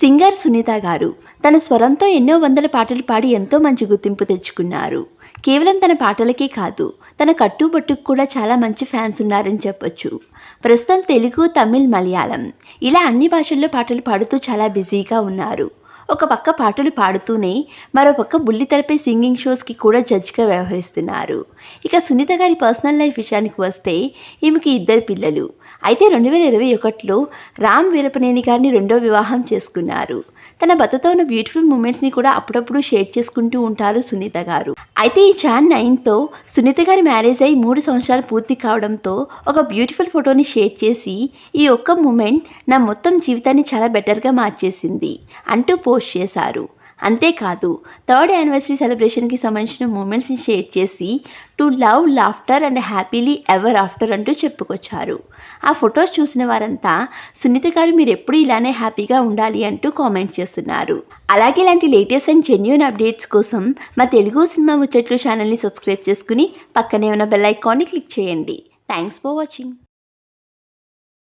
Singer Sunitha గారు తన స్వరంతో ఎన్నో వందల పాటలు పాడి ఎంతో మంచి గుర్తింపు తెచ్చుకున్నారు. కేవలం తన పాటలకే కాదు తన కట్టుబట్టుకు కూడా చాలా మంచి ఫ్యాన్స్ ఉన్నారని చెప్పొచ్చు. ప్రస్తుతం తెలుగు తమిళ్ మలయాళం ఇలా అన్ని భాషల్లో పాటలు పాడుతూ చాలా బిజీగా ఉన్నారు. ఒక పక్క పాటలు పాడుతూనే మరోపక్క బుల్లితెరపై సింగింగ్ షోస్కి కూడా జడ్జిగా వ్యవహరిస్తున్నారు. ఇక సునీత గారి పర్సనల్ లైఫ్ విషయానికి వస్తే ఈమెకి ఇద్దరు పిల్లలు. అయితే రెండు వేల ఇరవై ఒకటిలో రామ్ వీరపనేని గారిని రెండో వివాహం చేసుకున్నారు. తన భర్తతో ఉన్న బ్యూటిఫుల్ మూమెంట్స్ని కూడా అప్పుడప్పుడు షేర్ చేసుకుంటూ ఉంటారు సునీత గారు. అయితే ఈ చాన్ నైన్తో సునీత గారి మ్యారేజ్ అయి మూడు సంవత్సరాలు పూర్తి కావడంతో ఒక బ్యూటిఫుల్ ఫోటోని షేర్ చేసి ఈ ఒక్క మూమెంట్ నా మొత్తం జీవితాన్ని చాలా బెటర్గా మార్చేసింది అంటూ పోస్ట్ చేశారు. అంతేకాదు థర్డ్ యానివర్సరీ సెలబ్రేషన్కి సంబంధించిన మూమెంట్స్ని షేర్ చేసి to love laughter and happily ever after అంటూ చెప్పుకొచ్చారు. ఆ ఫొటోస్ చూసిన వారంతా సునీత గారు మీరు ఎప్పుడు ఇలానే హ్యాపీగా ఉండాలి అంటూ కామెంట్ చేస్తున్నారు. అలాగే ఇలాంటి లేటెస్ట్ అండ్ జెన్యున్ అప్డేట్స్ కోసం మా తెలుగు సినిమా ముచ్చట్లు ఛానల్ని సబ్స్క్రైబ్ చేసుకుని పక్కనే ఉన్న బెల్ ఐకాన్ని క్లిక్ చేయండి. Thanks for watching.